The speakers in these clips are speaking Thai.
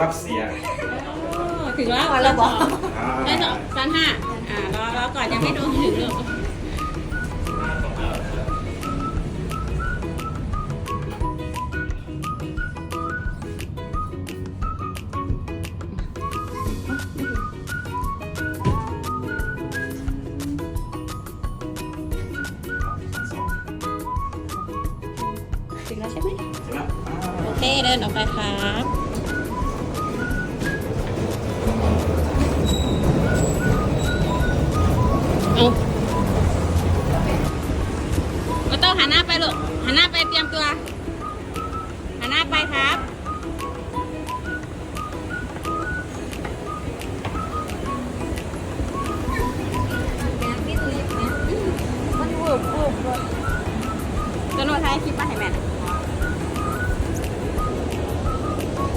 รับเสียถึงแล้วพอแล้วบอกอ่าได้สองชั้นห้าอ่ารอรอก่อนยังไม่ดูถึงหรอกถึงแล้วใช่ไหมเสร็จแล้วอ่าโอเคเดินออกไปครับ เอาโอโต้หันหน้าไปลูกหันหน้าไปเตรียมตัวหันหน้าไปครับมันวูบวูบวูบตัวโน้ตท้ายคลิปมาให้แม่หน่อย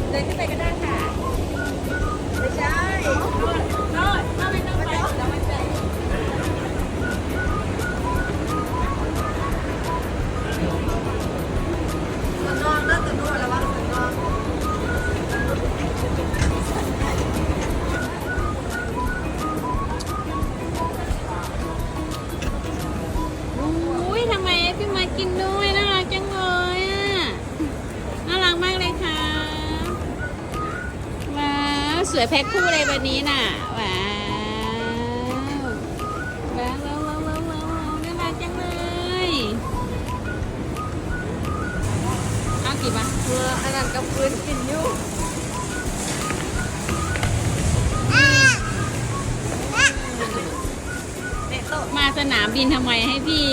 เดินขึ้นไปก็ได้ค่ะ สวยแพ็คคู่เลยวันนี้น่ะว้าวว้าวว้าวว้าวว้าวว้าวน่ารักจังเลยเอากี่บาทเมื่ออันนั้นกับปืนกินอยู่มาสนามบินทำไมให้พี่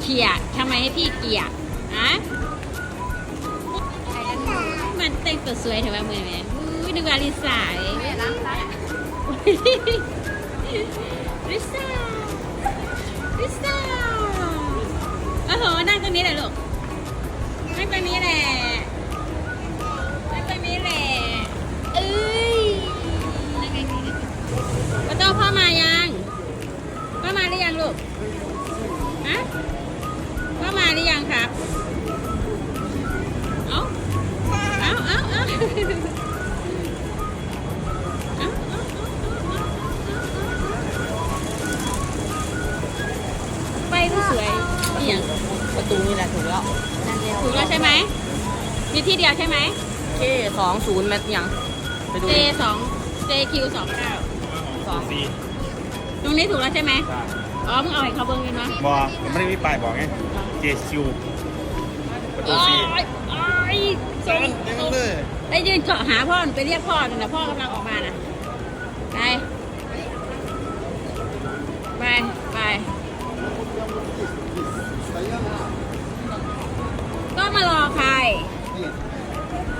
เขียทำไมให้พี่เกียอะมันแต่งตัวสวยเถอะว่ามือแม่ นึกว่าลิซ่าแม่ล้างล้างลิซ่าลิซ่าโอ้โหนั่งตรงนี้แหละลูกนั่งตรงนี้แหละนั่งตรงนี้แหละเอ้ยประตูพ่อมายังพ่อมาหรือยังลูกฮะ ประตูนี่แหละถูกแล้วนั่นเร็วถูกแล้วใช่ไหม มีที่เดียวใช่ไหมเคสองศูนย์แมตยังไปดู J สอง JQ สองเก้าสองสี่ตรงนี้ถูกแล้วใช่ไหมใช่อ๋อ มึงเอาให้เขาเบิ้งกันวะบอกมันไม่ได้มีป้ายบอกไงเจซิวประตูโอ้สี่ยโอ้ยส่งส่งได้ยืนเกาะหาพ่อหนูไปเรียกพ่อหนูนะพ่อกำลังออกมาน่ะ ไป ไป ก็มารอใคร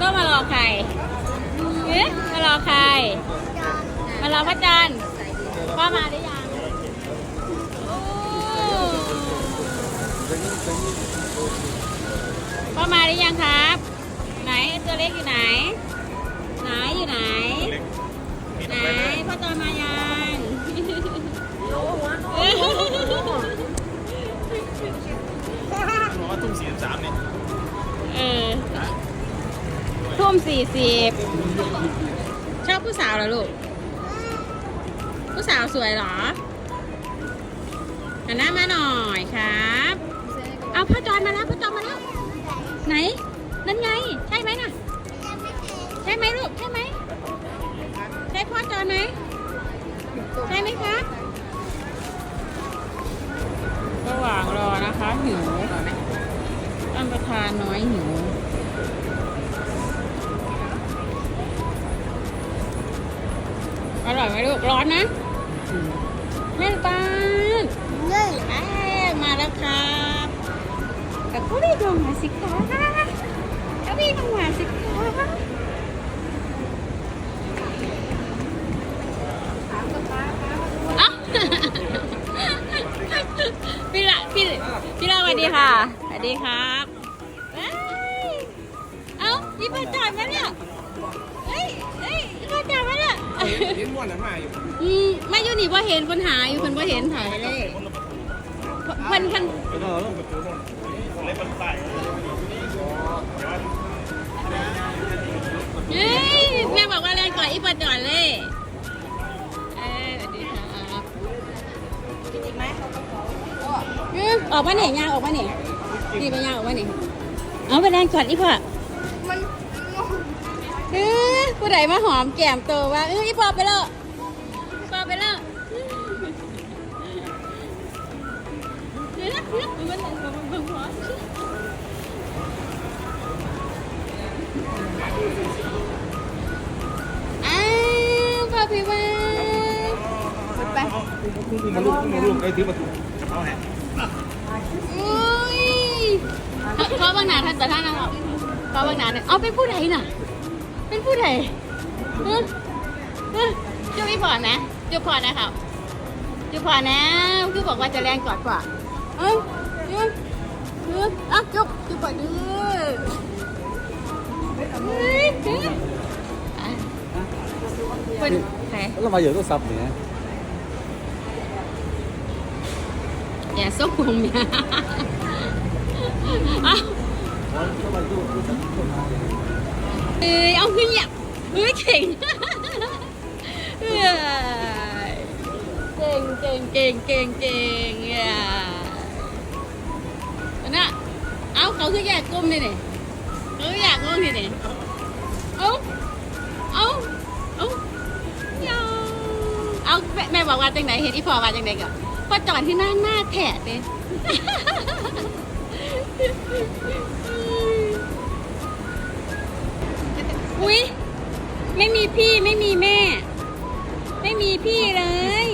ก็มารอใครเอ๊ะมารอใคร มารอพระจันทร์พ่อมาหรือยังโอ้พ่อมาหรือยังครับ ไหนตัวเล็กอยู่ไหน ไหนอยู่ไหน ไหนพ่อจอยมายัง มสี่สิบชอบผู้สาวเหรอลูก ผู้สาวสวยเหรอหันหน้ามาหน่อยครับ เอาพ่อจอยมาแล้วพ่อจอยมาแล้ว ไหน นั่นไง ใช่ไหมน่ะ ใช่ไหมลูก ใช่ไหมใช่พ่อจอยไหมใช่ไหมครับระหว่างรอนะคะหิวท่านประธานน้อยหิว อร่อยไหมลูกร้อนนะแม่ปานเย้แม่มาแล้วครับกับก็รีบลงมาสิคะก็รีบลงมาสิคะเอ้าพี่ละพี่พี่ละสวัสดีค่ะสวัสดีครับเอ้ยเอ้าพี่มาจอดมาเนี่ย เห็นม้วนนั้นมาอยู่อืมไม่อยู่นี่ว่าเห็นคนหาอยู่คนว่าเห็นถ่ายเลยเพิ่นเพิ่นเออลงประตูนู่นเล็บมันใต้เฮ้ยแม่มาจอดเลยเอ้ยสวัสดีครับอีกไหมอืมออกมาเนี่ยยางออกมาเนี่ยนี่ไปยางออกมาเนี่ยเอาไปแดงก่อนอีพ่อมัน เออผู้ใดมาหอมแก้มโตว่าเอออีพ่อไปแล้วอีพ่อไปแล้วเดี๋ยวนะเดี๋ยวนะมันมันมันมันหัวอ้าวพ่อพี่ว่าไปมาลูกมาลูกไอ้ถือมาถูกกระเป๋าแหะอุ้ยเขาบางนาท่านแต่ท่านนะครับเขาบางนาเนี่ยเอาเป็นผู้ใดน่ะ เป็นผู้ใดเออเออจุ๊บอีพอนะจุ๊บพอนะครับจุ๊บพอนะคือบอกว่าจะแรงกอดกว่าเอ้ยจุ๊บจุ๊บอะจุ๊บจุ๊บก่อนดื้อเฮ้ยจุ๊บอะเป็นใครแล้วมาอยู่ต้องซับเนี่ยอย่าส่งผมอย่าเอา เอ้ยเอาขึ้นเนี่ยเฮ้ยเก่งเอ้ยเก่งเก่งเก่งเก่งเก่งอะนะเอาเขาคือแยกกลุ่มนี่นี่เขาอแยกกลุ่มนี่นี่เอาเอาเอายาเอาแม่บอกว่าจังไหนเห็นอีพอว่าจังไหนกับป้าจอนที่หน้าหน้าแถะเด้ อุ้ยไม่มีพี่ไม่มีแม่ ไม่มีพี่เลย